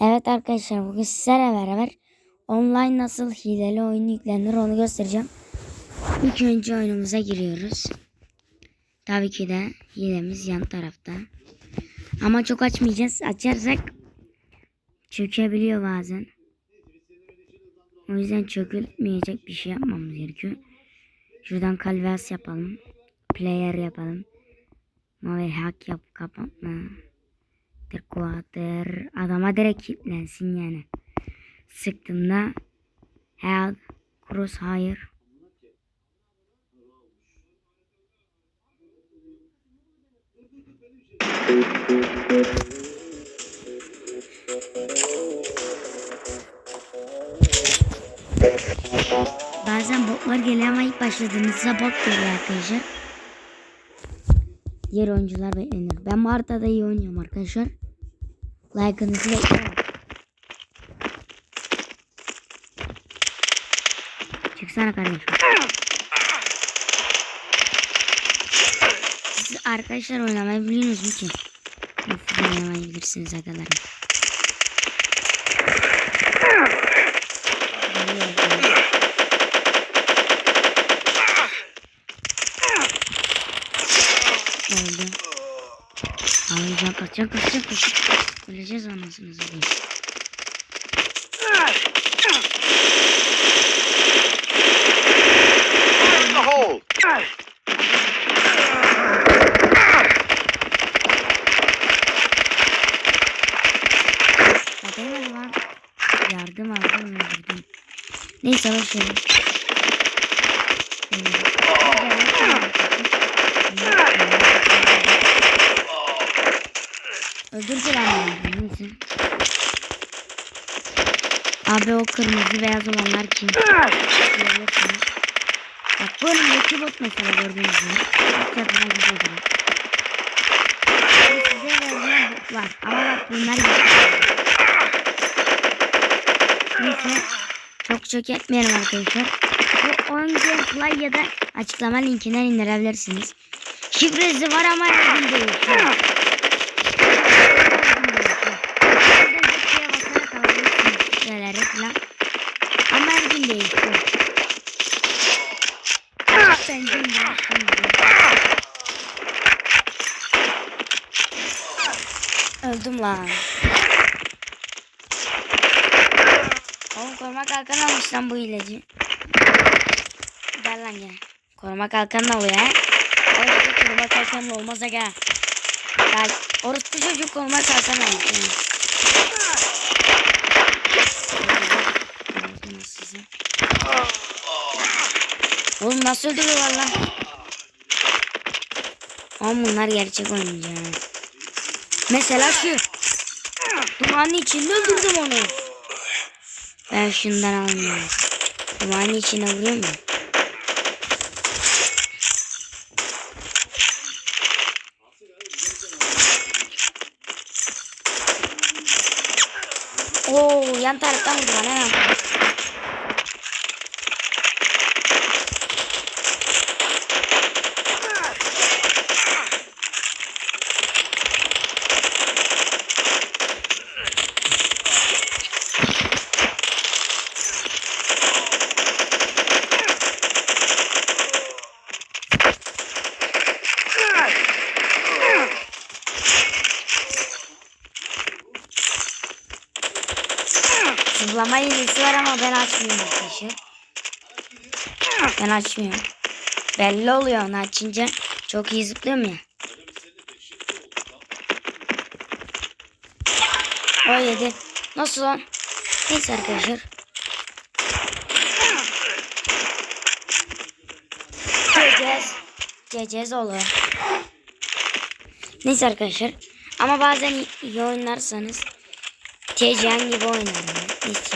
Evet arkadaşlar bugün sizlerle beraber online nasıl hileli oyun yüklenir onu göstereceğim. İlk önce oyunumuza giriyoruz. Tabii ki de hilemiz yan tarafta. Ama çok açmayacağız. Açarsak çökebiliyor bazen. O yüzden çökülmeyecek bir şey yapmamız gerekiyor. Şuradan kalvas yapalım. Player yapalım. Mavi hack yap kapatma. Quarter adama direkt kilitlensin yani. Sıktığımda health crosshair Bazen botlar geliyor ama ilk başladığınızda bot geliyor arkadaşlar. Diğer oyuncular beklenir. Ben bu haritada iyi oynuyorum arkadaşlar. Like'ınızı bekliyorum. Çıksana kardeşim. Siz arkadaşlar oynamayı biliyorsunuz mu ki? Siz oynamayı bilirsiniz arkadaşlar. Oldu. Ağlayacağım kaçacağım kaçacağım kaçacağım. Öleceğiz anasını satayım. Yardım aldım öldürdüm. Neyse boş Neyse. Abi o kırmızı beyaz olanlar kim? Bak bu önümdeki bot mesela gördüğünüz gibi. Bot yapına gidiyor. Size verdiğim botlar. Ama bak bunlar yok. Neyse. Çok çok etmeyelim arkadaşlar. Bu 10 gameplay ya da açıklama linkinden indirebilirsiniz. Şifresi var ama her gün Öldüm lan. Oğlum koruma kalkan almış lan bu ilacı. Gel lan gel. Koruma kalkan ne oluyor ha? Orası koruma kalkanla olmaz aga. Gel. Orası çocuk koruma kalkan almış. Oğlum nasıl öldürüyorlar lan? Oğlum bunlar gerçek oyuncu. Mesela şu. Dumanın içinde öldürdüm onu. Ben şundan almıyorum. Dumanın içine vuruyor mu? Oo, yan taraftan vurdu bana ya. Zıplama hilesi var ama ben açmıyorum arkadaşlar. Ben açmıyorum. Belli oluyor onu açınca. Çok iyi zıplıyorum ya. O yedi. Nasıl lan? Neyse arkadaşlar. Cecez. Cecez olur. Neyse arkadaşlar. Ama bazen iyi oynarsanız TCN gibi oynarım. Hiç